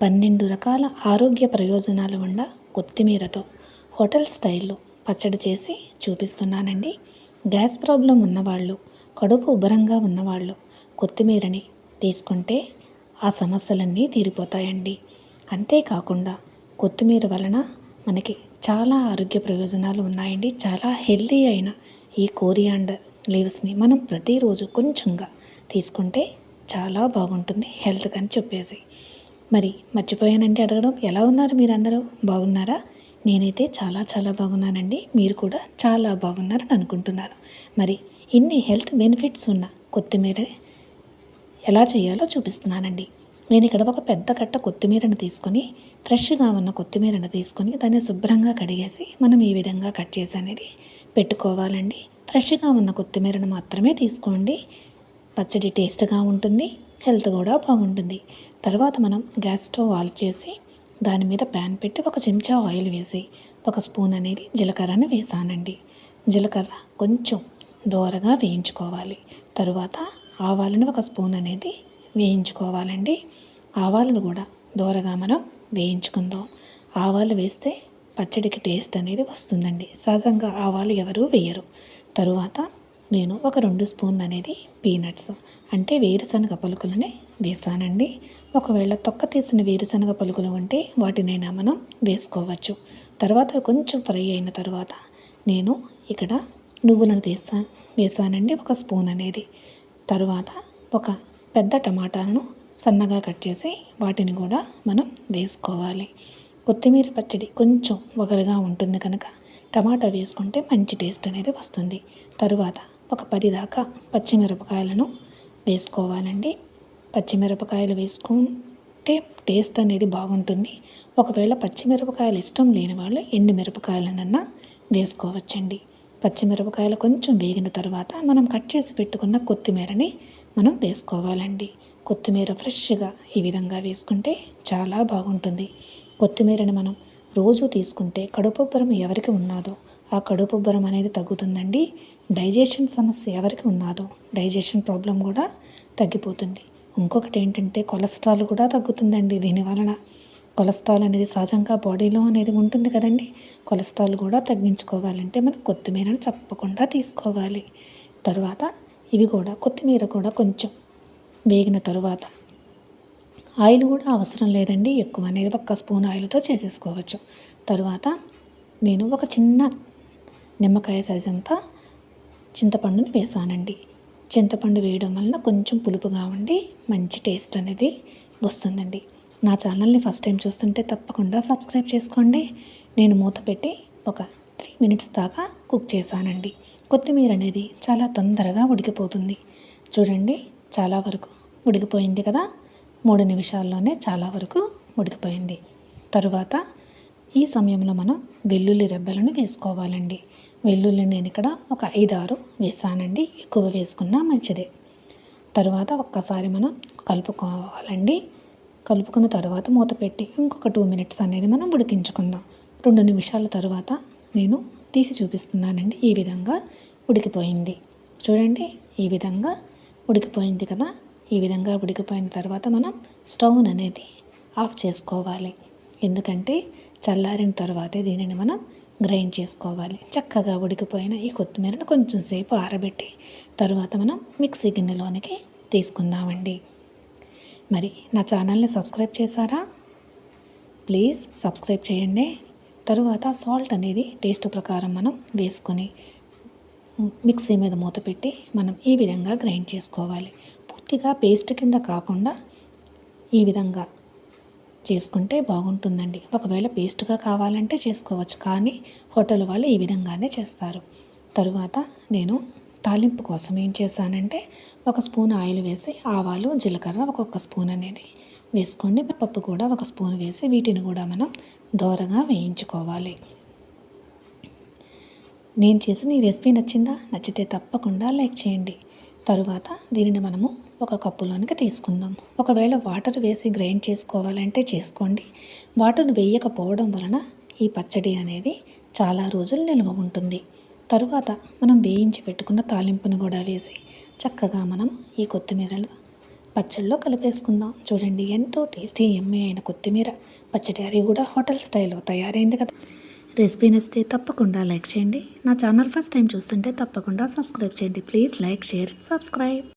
పన్నెండు రకాల ఆరోగ్య ప్రయోజనాలు ఉన్న కొత్తిమీరతో హోటల్ స్టైల్లో పచ్చడి చేసి చూపిస్తున్నానండి. గ్యాస్ ప్రాబ్లం ఉన్నవాళ్ళు కడుపు ఉబ్బరంగా ఉన్నవాళ్ళు కొత్తిమీరని తీసుకుంటే ఆ సమస్యలన్నీ తీరిపోతాయండి. అంతేకాకుండా కొత్తిమీర వలన మనకి చాలా ఆరోగ్య ప్రయోజనాలు ఉన్నాయండి. చాలా హెల్తీ అయిన ఈ కోరియాండర్ లీవ్స్ని మనం ప్రతిరోజు కొంచెంగా తీసుకుంటే చాలా బాగుంటుంది హెల్త్ అని చెప్పేసి. మరి మర్చిపోయానంటే అడగడం ఎలా ఉన్నారు మీరందరూ? బాగున్నారా? నేనైతే చాలా చాలా బాగున్నానండి. మీరు కూడా చాలా బాగున్నారని అనుకుంటున్నాను. మరి ఇన్ని హెల్త్ బెనిఫిట్స్ ఉన్న కొత్తిమీర ఎలా చేయాలో చూపిస్తున్నానండి. నేను ఇక్కడ ఒక పెద్ద కట్ట కొత్తిమీరను తీసుకొని ఫ్రెష్గా ఉన్న కొత్తిమీరను తీసుకొని దాన్ని శుభ్రంగా కడిగేసి మనం ఈ విధంగా కట్ చేసి అనేది పెట్టుకోవాలండి. ఫ్రెష్గా ఉన్న కొత్తిమీరను మాత్రమే తీసుకోండి. పచ్చడి టేస్ట్గా ఉంటుంది. హెల్త్ కూడా బాగుంటుంది. తర్వాత మనం గ్యాస్ స్టవ్ ఆల్ చేసి దాని మీద ప్యాన్ పెట్టి ఒక చెంచా ఆయిల్ వేసి ఒక స్పూన్ అనేది జీలకర్రని వేసానండి. జీలకర్ర కొంచెం దోరగా వేయించుకోవాలి. తరువాత ఆవాలను ఒక స్పూన్ అనేది వేయించుకోవాలండి. ఆవాలను కూడా దోరగా మనం వేయించుకుందాం. ఆవాలు వేస్తే పచ్చడికి టేస్ట్ అనేది వస్తుందండి. సహజంగా ఆవాలు ఎవరు వేయరు. తరువాత నేను ఒక రెండు స్పూన్ అనేది పీనట్స్ అంటే వేరుశనగ పలుకులని వేసానండి. ఒకవేళ తొక్క తీసిన వేరుశనగ పలుకులు ఉంటే వాటినైనా మనం వేసుకోవచ్చు. తర్వాత కొంచెం ఫ్రై అయిన తర్వాత నేను ఇక్కడ నువ్వులను తీసా వేసానండి ఒక స్పూన్ అనేది. తరువాత ఒక పెద్ద టమాటాలను సన్నగా కట్ చేసి వాటిని కూడా మనం వేసుకోవాలి. కొత్తిమీర పచ్చడి కొంచెం ఒకరిగా ఉంటుంది కనుక టమాటా వేసుకుంటే మంచి టేస్ట్ అనేది వస్తుంది. తరువాత ఒక పది దాకా పచ్చిమిరపకాయలను వేసుకోవాలండి. పచ్చిమిరపకాయలు వేసుకుంటే టేస్ట్ అనేది బాగుంటుంది. ఒకవేళ పచ్చిమిరపకాయలు ఇష్టం లేని వాళ్ళు ఎండుమిరపకాయలనన్నా వేసుకోవచ్చండి. పచ్చిమిరపకాయలు కొంచెం వేగిన తర్వాత మనం కట్ చేసి పెట్టుకున్న కొత్తిమీరని మనం వేసుకోవాలండి. కొత్తిమీర ఫ్రెష్గా ఈ విధంగా వేసుకుంటే చాలా బాగుంటుంది. కొత్తిమీరని మనం రోజు తీసుకుంటే కడుపుబ్బరం ఎవరికి ఉన్నాదో ఆ కడుపు ఉబ్బరం అనేది తగ్గుతుందండి. డైజెషన్ సమస్య ఎవరికి ఉన్నాదో డైజెషన్ ప్రాబ్లం కూడా తగ్గిపోతుంది. ఇంకొకటి ఏంటంటే కొలెస్ట్రాల్ కూడా తగ్గుతుందండి దీని వలన. కొలెస్ట్రాల్ అనేది సహజంగా బాడీలో అనేది ఉంటుంది కదండి. కొలెస్ట్రాల్ కూడా తగ్గించుకోవాలంటే మనం కొత్తిమీరను తప్పకుండా తీసుకోవాలి. తర్వాత ఇవి కూడా కొత్తిమీర కూడా కొంచెం వేగిన తరువాత ఆయిల్ కూడా అవసరం లేదండి. ఎక్కువ అనేది ఒక్క స్పూన్ ఆయిల్తో చేసేసుకోవచ్చు. తరువాత నేను ఒక చిన్న నిమ్మకాయ సైజ్ అంతా చింతపండుని వేసానండి. చింతపండు వేయడం వలన కొంచెం పులుపుగా ఉండి మంచి టేస్ట్ అనేది వస్తుందండి. నా ఛానల్ని ఫస్ట్ టైం చూస్తుంటే తప్పకుండా సబ్స్క్రైబ్ చేసుకోండి. నేను మూత పెట్టి ఒక త్రీ మినిట్స్ దాకా కుక్ చేశానండి. కొత్తిమీర అనేది చాలా తొందరగా ఉడికిపోతుంది. చూడండి చాలా వరకు ఉడికిపోయింది కదా? మూడు నిమిషాల్లోనే చాలా వరకు ఉడికిపోయింది. తరువాత ఈ సమయంలో మనం వెల్లుల్లి రెబ్బలను వేసుకోవాలండి. వెల్లుల్లి నేను ఇక్కడ ఒక ఐదారు వేసానండి. ఎక్కువ వేసుకున్నా మంచిదే. తరువాత ఒక్కసారి మనం కలుపుకోవాలండి. కలుపుకున్న తర్వాత మూత పెట్టి ఇంకొక టూ మినిట్స్ అనేది మనం ఉడికించుకుందాం. రెండు నిమిషాల తర్వాత నేను తీసి చూపిస్తున్నానండి ఈ విధంగా ఉడికిపోయింది. చూడండి ఈ విధంగా ఉడికిపోయింది కదా? ఈ విధంగా ఉడికిపోయిన తర్వాత మనం స్టవ్ అనేది ఆఫ్ చేసుకోవాలి. ఎందుకంటే చల్లారిన తర్వాతే దీనిని మనం గ్రైండ్ చేసుకోవాలి. చక్కగా ఉడికిపోయిన ఈ కొత్తిమీరను కొంచెం సేపు ఆరబెట్టి తరువాత మనం మిక్సీ గిన్నెలోనికి తీసుకుందామండి. మరి నా ఛానల్ని సబ్స్క్రైబ్ చేశారా? ప్లీజ్ సబ్స్క్రైబ్ చేయండి. తరువాత సాల్ట్ అనేది టేస్ట్ ప్రకారం మనం వేసుకొని మిక్సీ మీద మూత పెట్టి మనం ఈ విధంగా గ్రైండ్ చేసుకోవాలి. పూర్తిగా పేస్ట్ కింద కాకుండా ఈ విధంగా చేసుకుంటే బాగుంటుందండి. ఒకవేళ పేస్ట్గా కావాలంటే చేసుకోవచ్చు. కానీ హోటల్ వాళ్ళు ఈ విధంగానే చేస్తారు. తరువాత నేను తాలింపు కోసం ఏం చేశానంటే ఒక స్పూన్ ఆయిల్ వేసి ఆవాలు జీలకర్ర ఒక్కొక్క స్పూన్ అనేది వేసుకోండి పప్పు కూడా ఒక స్పూన్ వేసి వీటిని కూడా మనం దోరగా వేయించుకోవాలి. నేను చేసిన ఈ రెసిపీ నచ్చిందా? నచ్చితే తప్పకుండా లైక్ చేయండి. తరువాత దీనిని మనము ఒక కప్పులోనికి తీసుకుందాం. ఒకవేళ వాటర్ వేసి గ్రైండ్ చేసుకోవాలంటే చేసుకోండి. వాటర్ వేయకపోవడం వలన ఈ పచ్చడి అనేది చాలా రోజులు నిల్వ ఉంటుంది. తరువాత మనం వేయించి పెట్టుకున్న తాలింపును కూడా వేసి చక్కగా మనం ఈ కొత్తిమీరలు పచ్చళ్ళలో కలిపేసుకుందాం. చూడండి ఎంతో టేస్టీ ఎమ్మె అయిన కొత్తిమీర. పచ్చడి అది కూడా హోటల్ స్టైల్లో తయారైంది కదా. రెసిపీ నచ్చితే తప్పకుండా లైక్ చేయండి. నా ఛానల్ ఫస్ట్ టైం చూస్తుంటే తప్పకుండా సబ్స్క్రైబ్ చేయండి. Please like share subscribe.